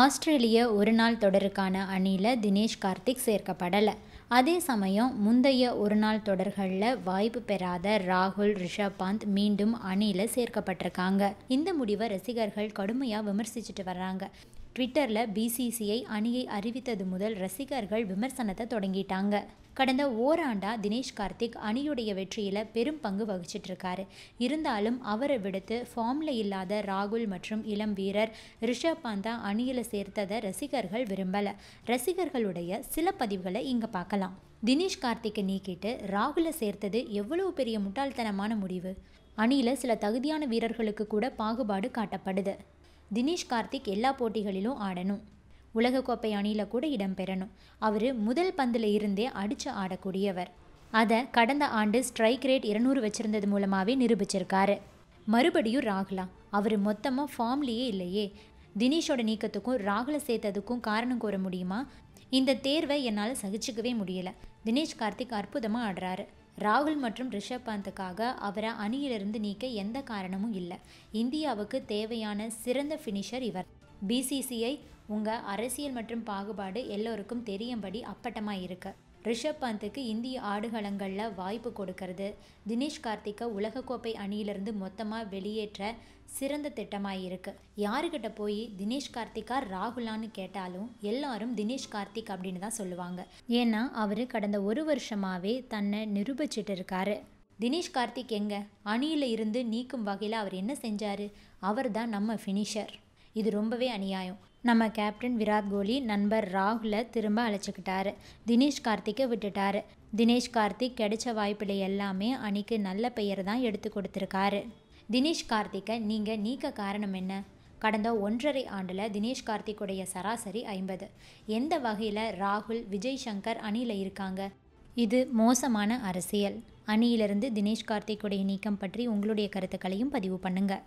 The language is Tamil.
ஆஸ்திரேலிய ஒருநாள் தொடருக்கான அணியில் தினேஷ் கார்த்திக் சேர்க்கப்படலை. அதே சமயம் முந்தைய ஒருநாள் தொடர்களில் வாய்ப்பு பெறாத ராகுல் ரிஷப் பந்த் மீண்டும் அணியில் சேர்க்கப்பட்டிருக்காங்க. இந்த முடிவை ரசிகர்கள் கடுமையாக விமர்சிச்சுட்டு வர்றாங்க. ட்விட்டரில் பிசிசிஐ அணியை அறிவித்தது முதல் ரசிகர்கள் விமர்சனத்தை தொடங்கிட்டாங்க. கடந்த ஓராண்டா தினேஷ் கார்த்திக் அணியுடைய வெற்றியில் பெரும் பங்கு வகிச்சிட்டு இருக்காரு இருந்தாலும் அவரை விடுத்து ஃபார்மில் இல்லாத ராகுல் மற்றும் இளம் வீரர் ரிஷப் பாந்தா அணியில் சேர்த்ததை ரசிகர்கள் விரும்பலை. ரசிகர்களுடைய சில பதிவுகளை இங்கே பார்க்கலாம். தினேஷ் கார்த்திக்கை நீக்கிட்டு ராகுலை சேர்த்தது எவ்வளவு பெரிய முட்டாள்தனமான முடிவு? அணியில் சில தகுதியான வீரர்களுக்கு கூட பாகுபாடு காட்டப்படுது. தினேஷ் கார்த்திக் எல்லா போட்டிகளிலும் ஆடணும். உலகக்கோப்பை அணியில் கூட இடம்பெறணும் அவர் முதல் பந்தில் இருந்தே அடித்து ஆடக்கூடியவர். அதை கடந்த ஆண்டு ஸ்ட்ரைக் ரேட் இருநூறு வச்சுருந்தது மூலமாகவே நிரூபிச்சிருக்காரு. மறுபடியும் ராகுலா. அவர் மொத்தமாக ஃபார்ம்லேயே இல்லையே. தினேஷோட நீக்கத்துக்கும் ராகுலை சேர்த்ததுக்கும் காரணம் கூற முடியுமா? இந்த தேர்வை என்னால் சகிச்சுக்கவே முடியல. தினேஷ் கார்த்திக் அற்புதமாக ஆடுறாரு. ராகுல் மற்றும் ரிஷப் பந்துக்காக அவரை அணியிலிருந்து நீக்க எந்த காரணமும் இல்லை. இந்தியாவுக்கு தேவையான சிறந்த ஃபினிஷர் இவர். பிசிசிஐ உங்கள் அரசியல் மற்றும் பாகுபாடு எல்லோருக்கும் தெரியும்படி அப்பட்டமாக இருக்கு ரிஷப் பந்துக்கு இந்திய ஆடுகளங்களில் வாய்ப்பு கொடுக்கறது. தினேஷ் கார்த்திக்கை உலகக்கோப்பை அணியிலிருந்து மொத்தமாக வெளியேற்ற சிறந்த திட்டமாக இருக்குது யாருக்கிட்ட போய் தினேஷ் கார்த்திகா ராகுலான்னு கேட்டாலும் எல்லாரும் தினேஷ் கார்த்திக் அப்படின்னு தான் சொல்லுவாங்க. ஏன்னா அவர் கடந்த ஒரு வருஷமாகவே தன்னை நிரூபிச்சிட்டு இருக்காரு தினேஷ் கார்த்திக் எங்க? அணியில் இருந்து நீக்கும் வகையில் அவர் என்ன செஞ்சார்? அவர் தான் நம்ம ஃபினிஷர் இது ரொம்பவே அநியாயம். நம்ம கேப்டன் விராட் கோலி நண்பர் ராகுலை திரும்ப அழைச்சிக்கிட்டாரு. தினேஷ் கார்த்திக்கை விட்டுட்டாரு. தினேஷ் கார்த்திக் கிடைச்ச வாய்ப்பில் எல்லாமே அணிக்கு நல்ல பெயர் தான் எடுத்து கொடுத்துருக்காரு. தினேஷ் கார்த்திக்கை நீங்கள் நீக்க காரணம் என்ன? கடந்த ஒன்றரை ஆண்டில் தினேஷ் கார்த்திக்குடைய சராசரி ஐம்பது. எந்த வகையில் ராகுல் விஜய் சங்கர் அணியில் இருக்காங்க? இது மோசமான அரசியல். அணியிலிருந்து தினேஷ் கார்த்திக்குடைய நீக்கம் பற்றி உங்களுடைய கருத்துக்களையும் பதிவு பண்ணுங்கள்